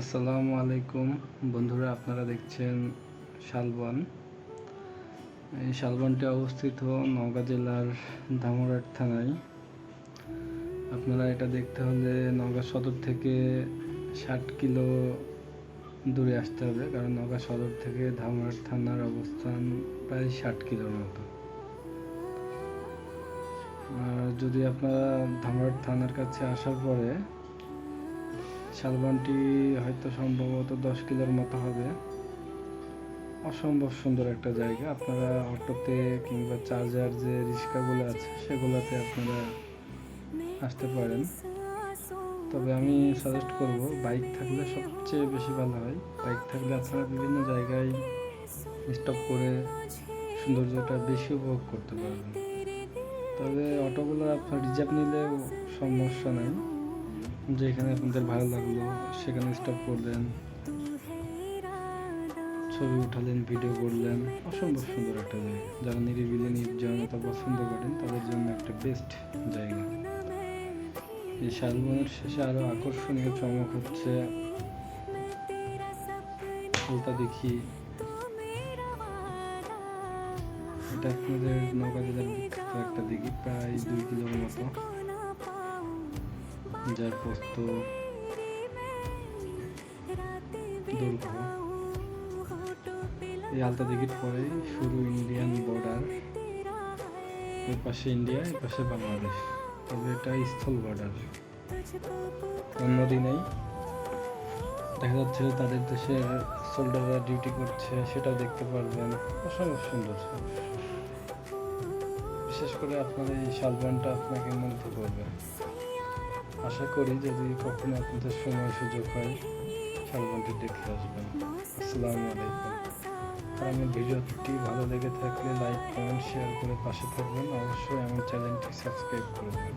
আসসালামু আলাইকুম। বন্ধুরা, আপনারা দেখছেন শালবন। এই শালবনটি অবস্থিত নওগাঁ জেলার ধামরাট থানায়। আপনারা এটা দেখতে হলে নওগাঁ সদর থেকে ষাট কিলো দূরে আসতে হবে, কারণ নওগাঁ সদর থেকে ধামরাট থানার অবস্থান প্রায় ষাট কিলোর মতো। আর যদি আপনারা ধামরাট থানার কাছে আসার পরে শালবনটি হয়তো সম্ভবত দশ কিলোর মতো হবে। অসম্ভব সুন্দর একটা জায়গা। আপনারা অটোতে কিংবা চার্জার যে রিক্সাগুলো আছে, সেগুলোতে আপনারা আসতে পারেন। তবে আমি সাজেস্ট করব বাইক থাকলে সবচেয়ে বেশি ভালো হয়। বাইক থাকলে আপনারা বিভিন্ন জায়গায় স্টপ করে সৌন্দর্যটা বেশি উপভোগ করতে পারবেন। তবে অটোগুলো আপনার রিজার্ভ নিলেও সমস্যা নাই। যেখানে আপনাদের ভালো লাগল, সেখানে স্টপ করলেন, ছবি উঠালেন ভিডিও করলেন, অসম্ভব সুন্দর একটা জায়গা। যারা নিরিবিলি নির্জনতা পছন্দ করেন, তাদের জন্য একটা বেস্ট জায়গা। এই শালবনের শেষে আরও আকর্ষণীয় চমক হচ্ছে, ফুলটা দেখি। এটা আপনাদের নৌকা জেলার একটা দিঘি প্রায় দুই কিলোর মতো। যার দৈর্ঘ্য এই আলতা দিঘির পরে শুরু ইন্ডিয়ান বর্ডার ওই পাশে ইন্ডিয়া এই পাশে বাংলাদেশ। তবে এটা স্থল বর্ডার। নদী নেই দেখা যাচ্ছে তাদের দেশের সোল্ডাররা ডিউটি করছে, সেটাও দেখতে পারবেন। অসম্ভব সুন্দর। বিশেষ করে আপনার এই শালবনটা আপনাকে মুগ্ধ করবে। আশা করি যদি কখনো আপনাদের সময় সুযোগ হয় শালবনটি দেখে আসবেন। আসসালামু আলাইকুম। আর আমার ভিডিওটি ভালো লেগে থাকলে লাইক, কমেন্ট, শেয়ার করে পাশে থাকবেন। অবশ্যই আমার চ্যানেলটি সাবস্ক্রাইব করবেন